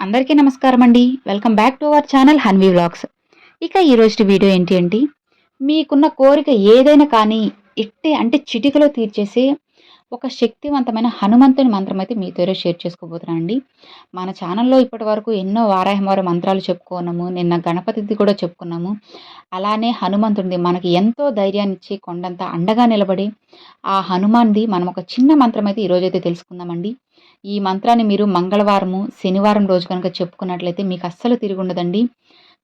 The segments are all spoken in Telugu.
అందరికీ నమస్కారం అండి welcome back to our channel Hanvi vlogs ఇక ఈరోజు వీడియో ఏంటి అంటే మీకున్న కోరిక ఏదైనా కానీ ఇట్టే అంటే చిటికలో తీర్చేసే ఒక శక్తివంతమైన హనుమంతుని మంత్రం అయితే మీతో షేర్ చేసుకోబోతున్నాను అండి మన ఛానల్లో ఇప్పటి వరకు ఎన్నో వారాహివారి మంత్రాలు చెప్పుకున్నాము నిన్న గణపతిది కూడా చెప్పుకున్నాము. అలానే హనుమంతుడిది మనకి ఎంతో ధైర్యాన్ని ఇచ్చి కొండంత అండగా నిలబడి ఆ హనుమాన్ది మనం ఒక చిన్న మంత్రం అయితే ఈరోజైతే తెలుసుకుందామండి. ఈ మంత్రాన్ని మీరు మంగళవారము శనివారం రోజు కనుక చెప్పుకున్నట్లయితే మీకు అస్సలు తిరిగి ఉండదండి.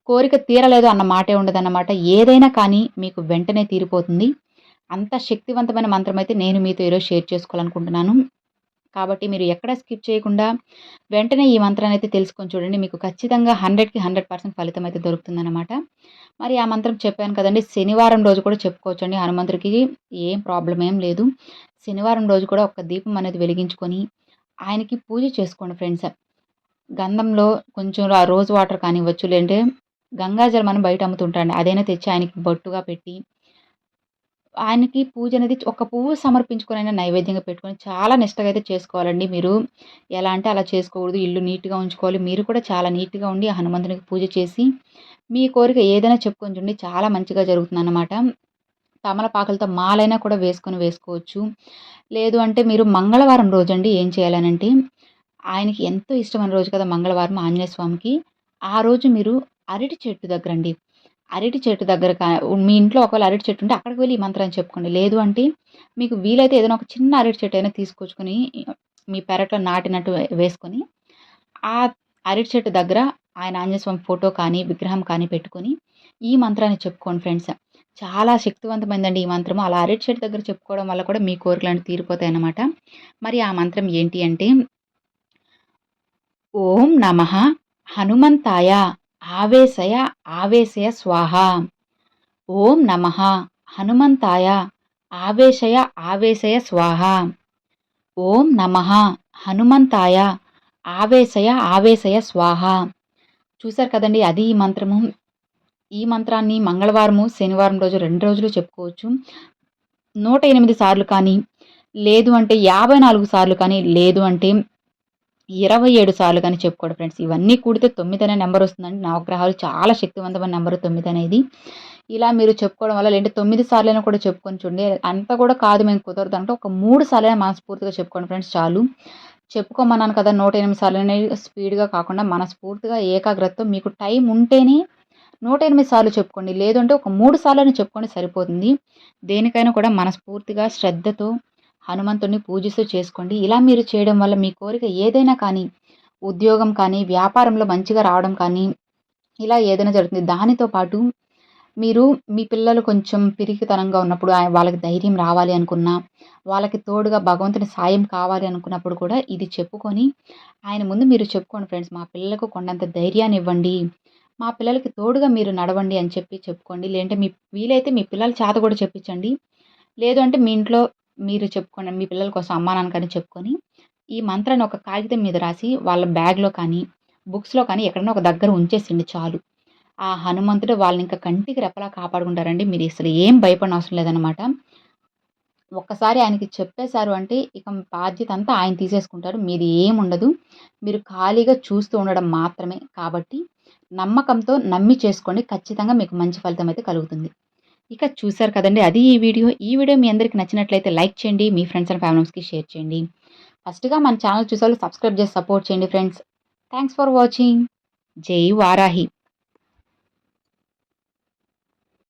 కోరిక తీరలేదు అన్న మాటే ఉండదన్నమాట. ఏదైనా కానీ మీకు వెంటనే తీరిపోతుంది. అంత శక్తివంతమైన మంత్రం అయితే నేను మీతో ఈరోజు షేర్ చేసుకోవాలనుకుంటున్నాను. కాబట్టి మీరు ఎక్కడ స్కిప్ చేయకుండా వెంటనే ఈ మంత్రాన్ని అయితే తెలుసుకొని చూడండి. మీకు ఖచ్చితంగా హండ్రెడ్కి హండ్రెడ్ పర్సెంట్ ఫలితం అయితే దొరుకుతుందన్నమాట. మరి ఆ మంత్రం చెప్పాను కదండి. శనివారం రోజు కూడా చెప్పుకోవచ్చండి హనుమంతుడికి. ఏం ప్రాబ్లం ఏం లేదు. శనివారం రోజు కూడా ఒక దీపం అనేది వెలిగించుకొని ఆయనకి పూజ చేసుకోండి ఫ్రెండ్స్. గంధంలో కొంచెం ఆ రోజు వాటర్ కానివ్వచ్చు లేదంటే గంగాజలం అని బయట అమ్ముతుంటాండి అదైనా తెచ్చి ఆయనకి బొట్టుగా పెట్టి ఆయనకి పూజ అనేది ఒక పువ్వు సమర్పించుకొని అయినా నైవేద్యంగా పెట్టుకొని చాలా నిష్టగా అయితే చేసుకోవాలండి మీరు. ఎలా అంటే అలా చేసుకోకూడదు ఇల్లు నీట్గా ఉంచుకోవాలి. మీరు కూడా చాలా నీట్గా ఉండి హనుమంతునికి పూజ చేసి మీ కోరిక ఏదైనా చెప్పుకొని చూడండి చాలా మంచిగా జరుగుతుంది అన్నమాట తమలపాకులతో మాలైనా కూడా వేసుకొని వేసుకోవచ్చు. లేదు అంటే మీరు మంగళవారం రోజు అండి ఏం చేయాలనంటే ఆయనకి ఎంతో ఇష్టమైన రోజు కదా మంగళవారం ఆంజనేయ స్వామికి. ఆ రోజు మీరు అరటి చెట్టు దగ్గర అండి అరటి చెట్టు దగ్గర మీ ఇంట్లో ఒకవేళ అరటి చెట్టు ఉంటే అక్కడికి వెళ్ళి ఈ మంత్రాన్ని చెప్పుకోండి. లేదు అంటే మీకు వీలైతే ఏదైనా ఒక చిన్న అరటి చెట్టు అయినా తీసుకొచ్చుకొని మీ పెరట్లో నాటినట్టు వేసుకొని ఆ అరటి చెట్టు దగ్గర ఆయన ఆంజనేయ స్వామి ఫోటో కానీ విగ్రహం కానీ పెట్టుకొని ఈ మంత్రాన్ని చెప్పుకోండి ఫ్రెండ్స్. చాలా శక్తివంతమైందండి ఈ మంత్రము. అలా అరటి చెట్టు దగ్గర చెప్పుకోవడం వల్ల కూడా మీ కోరికలు తీరిపోతాయి అన్నమాట. మరి ఆ మంత్రం ఏంటి అంటే ఓం నమ హనుమంతాయ ఆవేశయ ఆవేశయ స్వాహ. ఓం నమ హనుమంతాయ ఆవేశయ ఆవేశయ స్వాహ. ఓం నమ హనుమంతాయ ఆవేశయ ఆవేశయ స్వాహ. చూసారు కదండి అది ఈ మంత్రము. ఈ మంత్రాన్ని మంగళవారము శనివారం రోజు రెండు రోజులు చెప్పుకోవచ్చు. నూట ఎనిమిది సార్లు కానీ లేదు అంటే యాభై నాలుగు సార్లు కానీ లేదు అంటే ఇరవై ఏడు సార్లు కానీ చెప్పుకోండి ఫ్రెండ్స్. ఇవన్నీ కూడితే తొమ్మిది అనే నెంబర్ వస్తుందండి. నవగ్రహాలు చాలా శక్తివంతమైన నెంబర్ తొమ్మిది అనేది. ఇలా మీరు చెప్పుకోవడం వల్ల లేదంటే తొమ్మిది సార్లైనా కూడా చెప్పుకొని చూడండి. అంత కూడా కాదు మేము కుదరదు అంటే ఒక మూడు సార్లైనా మనస్ఫూర్తిగా చెప్పుకోండి ఫ్రెండ్స్ చాలు. చెప్పుకోమన్నాను కదా నూట ఎనిమిది సార్లు అనేది స్పీడ్గా కాకుండా మనస్ఫూర్తిగా ఏకాగ్రతతో మీకు టైం ఉంటేనే నూట ఎనిమిది సార్లు చెప్పుకోండి. లేదంటే ఒక మూడు సార్లు చెప్పుకోండి సరిపోతుంది. దేనికైనా కూడా మనస్ఫూర్తిగా శ్రద్ధతో హనుమంతుడిని పూజిస్తూ చేసుకోండి. ఇలా మీరు చేయడం వల్ల మీ కోరిక ఏదైనా కానీ ఉద్యోగం కానీ వ్యాపారంలో మంచిగా రావడం కానీ ఇలా ఏదైనా జరుగుతుంది. దానితో పాటు మీరు మీ పిల్లలు కొంచెం పిరికితనంగా ఉన్నప్పుడు వాళ్ళకి ధైర్యం రావాలి అనుకున్నా వాళ్ళకి తోడుగా భగవంతుని సాయం కావాలి అనుకున్నప్పుడు కూడా ఇది చెప్పుకొని ఆయన ముందు మీరు చెప్పుకోండి ఫ్రెండ్స్. మా పిల్లలకు కొండంత ధైర్యాన్ని ఇవ్వండి. మా పిల్లలకి తోడుగా మీరు నడవండి అని చెప్పి చెప్పుకోండి. లేదంటే మీ వీలైతే మీ పిల్లల చేత కూడా చెప్పించండి. లేదు అంటే మీ ఇంట్లో మీరు చెప్పుకోండి మీ పిల్లల కోసం అమ్మానాన్నకని చెప్పుకొని ఈ మంత్రాన్ని ఒక కాగితం మీద రాసి వాళ్ళ బ్యాగ్లో కానీ బుక్స్లో కానీ ఎక్కడైనా ఒక దగ్గర ఉంచేసిండి చాలు. ఆ హనుమంతుడు వాళ్ళని ఇంకా కంటికి రెప్పలా కాపాడుకుంటారండి. మీరు అసలు ఏం భయపడిన అవసరం లేదనమాట ఒక్కసారి ఆయనకి చెప్పేశారు అంటే ఇక బాధ్యత అంతా ఆయన తీసేసుకుంటారు. మీది ఏముండదు మీరు ఖాళీగా చూస్తూ ఉండడం మాత్రమే. కాబట్టి నమ్మకంతో నమ్మి చేసుకోండి ఖచ్చితంగా మీకు మంచి ఫలితం అయితే కలుగుతుంది. ఇక చూసారు కదండి అది ఈ వీడియో. ఈ వీడియో మీ అందరికి నచ్చినట్లయితే లైక్ చేయండి మీ ఫ్రెండ్స్ అండ్ ఫ్యామిలీస్కి షేర్ చేయండి. ఫస్ట్గా మన ఛానల్ చూసే సబ్స్క్రైబ్ చేసి సపోర్ట్ చేయండి ఫ్రెండ్స్. Thanks for watching. జై వారాహి.